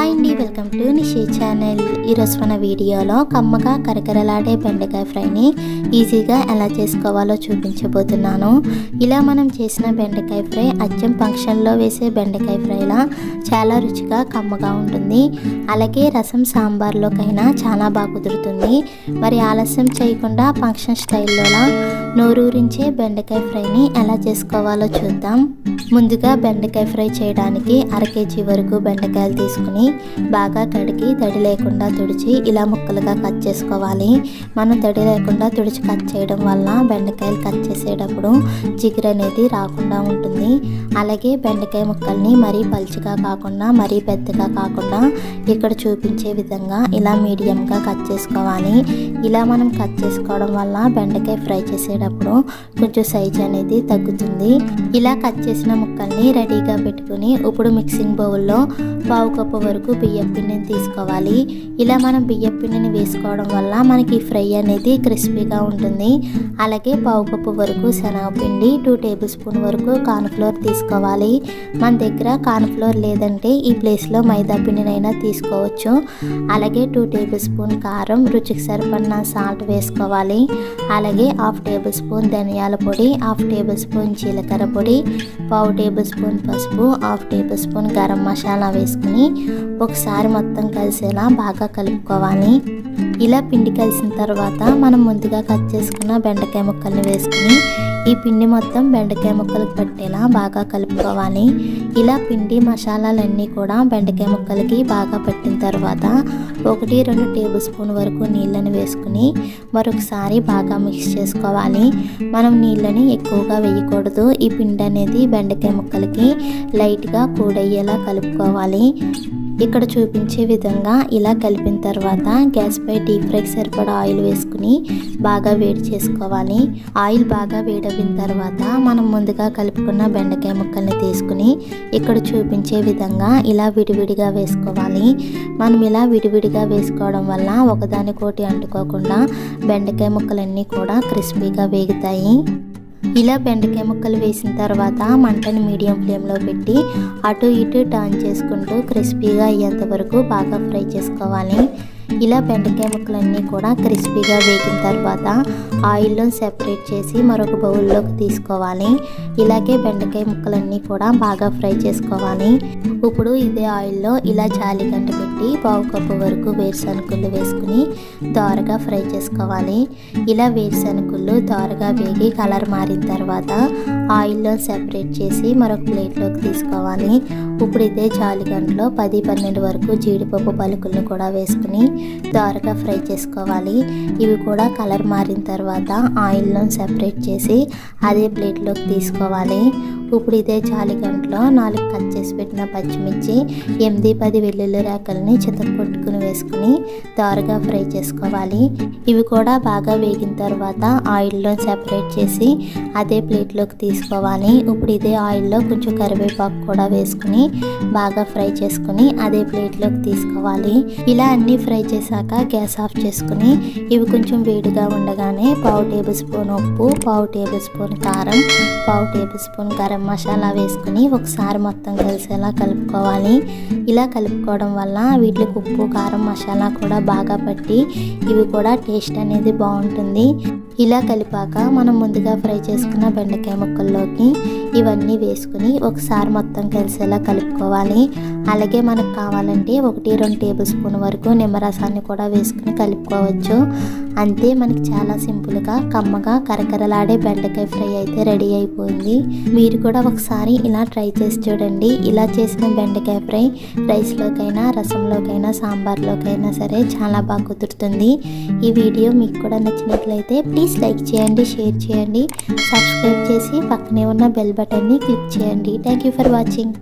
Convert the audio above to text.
Hi అండి welcome to నిషే channel. ఈరోజు మన వీడియోలో కమ్మగా కరకరలాడే బెండకాయ ఫ్రైని ఈజీగా ఎలా చేసుకోవాలో చూపించబోతున్నాను. ఇలా మనం చేసిన బెండకాయ ఫ్రై అచ్చం ఫంక్షన్లో వేసే బెండకాయ ఫ్రైలా చాలా రుచిగా కమ్మగా ఉంటుంది. అలాగే రసం సాంబార్లోకైనా చాలా బాగా కుదురుతుంది. మరి ఆలస్యం చేయకుండా ఫంక్షన్ స్టైల్లోలా నోరూరించే బెండకాయ ఫ్రైని ఎలా చేసుకోవాలో చూద్దాం. ముందుగా బెండకాయ ఫ్రై చేయడానికి అర కేజీ వరకు బెండకాయలు తీసుకుని బాగా కడిగి తడి లేకుండా తుడిచి ఇలా ముక్కలుగా కట్ చేసుకోవాలి. మనం తడి లేకుండా తుడిచి కట్ చేయడం వల్ల బెండకాయలు కట్ చేసేటప్పుడు జిగురు అనేది రాకుండా ఉంటుంది. అలాగే బెండకాయ ముక్కల్ని మరీ పలుచగా కాకుండా మరీ పెద్దగా కాకుండా ఇక్కడ చూపించే విధంగా ఇలా మీడియంగా కట్ చేసుకోవాలి. ఇలా మనం కట్ చేసుకోవడం వల్ల బెండకాయ ఫ్రై చేసేటప్పుడు కొంచెం సైజ్ అనేది తగ్గుతుంది. ఇలా కట్ చేసిన ముక్కల్ని రెడీగా పెట్టుకుని ఇప్పుడు మిక్సింగ్ బౌల్లో పావు కప్పు వరకు బియ్యం పిండిని తీసుకోవాలి. ఇలా మనం బియ్యం పిండిని వేసుకోవడం వల్ల మనకి ఫ్రై అనేది క్రిస్పీగా ఉంటుంది. అలాగే పావు కప్పు వరకు శనగపిండి టూ టేబుల్ స్పూన్ వరకు కార్న్ఫ్లోర్ తీసుకోవాలి. మన దగ్గర కార్న్ఫ్లోర్ లేదంటే ఈ ప్లేస్లో మైదా పిండినైనా తీసుకోవచ్చు. అలాగే టూ టేబుల్ స్పూన్ కారం రుచికి సరిపడిన సాల్ట్ వేసుకోవాలి. అలాగే హాఫ్ టేబుల్ స్పూన్ ధనియాల పొడి హాఫ్ టేబుల్ స్పూన్ జీలకర్ర పొడి పావు టేబుల్ స్పూన్ పసుపు half tablespoon garam masala వేసుకుని ఒకసారి మొత్తం కలిసేలా బాగా కలుపుకోవాలి. ఇలా పిండి కలిసిన తర్వాత మనం ముందుగా కట్ చేసుకున్న బెండకాయ ముక్కల్ని వేసుకుని ఈ పిండి మొత్తం బెండకాయ ముక్కలకు పట్టేలా బాగా కలుపుకోవాలి. ఇలా పిండి మసాలాలన్నీ కూడా బెండకాయ ముక్కలకి బాగా పట్టిన తర్వాత ఒకటి రెండు టేబుల్ స్పూన్ వరకు నీళ్ళని వేసుకుని మరొకసారి బాగా మిక్స్ చేసుకోవాలి. మనం నీళ్ళని ఎక్కువగా వేయకూడదు. ఈ పిండి అనేది బెండకాయ ముక్కలకి లైట్గా కూడయ్యేలా కలుపుకోవాలి. ఇక్కడ చూపించే విధంగా ఇలా కలిపిన తర్వాత గ్యాస్పై డీప్ ఫ్రైకి సరిపడా ఆయిల్ వేసుకుని బాగా వేడి చేసుకోవాలి. ఆయిల్ బాగా వేడవిన తర్వాత మనం ముందుగా కలుపుకున్న బెండకాయ ముక్కల్ని తీసుకుని ఇక్కడ చూపించే విధంగా ఇలా విడివిడిగా వేసుకోవాలి. మనం ఇలా విడివిడిగా వేసుకోవడం వల్ల ఒకదానికోటి అంటుకోకుండా బెండకాయ ముక్కలన్నీ కూడా క్రిస్పీగా వేగుతాయి. ఇలా బెండకాయ ముక్కలు వేసిన తర్వాత మంటని మీడియం ఫ్లేమ్లో పెట్టి అటు ఇటు టర్న్ చేసుకుంటూ క్రిస్పీగా అయ్యేంత వరకు బాగా ఫ్రై చేసుకోవాలి. ఇలా బెండకాయ ముక్కలన్నీ కూడా క్రిస్పీగా వేగిన తర్వాత ఆయిల్లో సెపరేట్ చేసి మరొక బౌల్లోకి తీసుకోవాలి. ఇలాగే బెండకాయ ముక్కలన్నీ కూడా బాగా ఫ్రై చేసుకోవాలి. ఇప్పుడు ఇదే ఆయిల్లో ఇలా జాలిగంట పెట్టి పావు కప్పు వరకు వేరుశనగుళ్ళు వేసుకుని దోరగా ఫ్రై చేసుకోవాలి. ఇలా వేరుశనగుళ్ళు దోరగా వేగి కలర్ మారిన తర్వాత ఆయిల్లో సెపరేట్ చేసి మరొక ప్లేట్లోకి తీసుకోవాలి. ఇప్పుడు ఇదే గంటలో పది పన్నెండు వరకు జీడిపప్పు పలుకులను కూడా వేసుకుని త్వరగా ఫ్రై చేసుకోవాలి. ఇవి కూడా కలర్ మారిన తర్వాత ఆయిల్లో సెపరేట్ చేసి అదే ప్లేట్లోకి తీసుకోవాలి. ఇప్పుడు ఇదే జాలిగంటలో నాలుగు కట్ చేసి పెట్టిన పచ్చిమిర్చి ఎనిమిది పది వెల్లుల్లి రేకల్ని చితకొట్టుకుని వేసుకుని దారుగా ఫ్రై చేసుకోవాలి. ఇవి కూడా బాగా వేగిన తర్వాత ఆయిల్లో సెపరేట్ చేసి అదే ప్లేట్లోకి తీసుకోవాలి. ఇప్పుడు ఇదే ఆయిల్లో కొంచెం కరివేపాకు కూడా వేసుకుని బాగా ఫ్రై చేసుకుని అదే ప్లేట్లోకి తీసుకోవాలి. ఇలా అన్నీ ఫ్రై చేశాక గ్యాస్ ఆఫ్ చేసుకుని ఇవి కొంచెం వేడిగా ఉండగానే పావు టేబుల్ స్పూన్ ఉప్పు పావు టేబుల్ స్పూన్ కారం పావు టేబుల్ స్పూన్ గరం మసాలా వేసుకుని ఒకసారి మొత్తం కలిసేలా కలుపుకోవాలి. ఇలా కలుపుకోవడం వల్ల వీటికి ఉప్పు కారం మసాలా కూడా బాగా పట్టి ఇవి కూడా టేస్ట్ అనేది బాగుంటుంది. ఇలా కలిపాక మనం ముందుగా ఫ్రై చేసుకున్న బెండకాయ ముక్కల్లోకి ఇవన్నీ వేసుకుని ఒకసారి మొత్తం కలిసేలా కలుపుకోవాలి. అలాగే మనకు కావాలంటే ఒకటి రెండు టేబుల్ స్పూన్ వరకు నిమ్మరసాన్ని కూడా వేసుకుని కలుపుకోవచ్చు. అంతే మనకి చాలా సింపుల్గా కమ్మగా కరకరలాడే బెండకాయ ఫ్రై అయితే రెడీ అయిపోయింది. మీరు కూడా ఒకసారి ఇలా ట్రై చేసి చూడండి. ఇలా చేసిన బెండకాయ ఫ్రై రైస్లోకైనా రసంలోకైనా సాంబార్లోకైనా సరే చాలా బాగా కుదురుతుంది. ఈ వీడియో మీకు కూడా నచ్చినట్లయితే ప్లీజ్ లైక్ చేయండి షేర్ చేయండి. సబ్స్క్రైబ్ చేసి పక్కనే ఉన్న బెల్ బటన్ని క్లిక్ చేయండి. Thank you for watching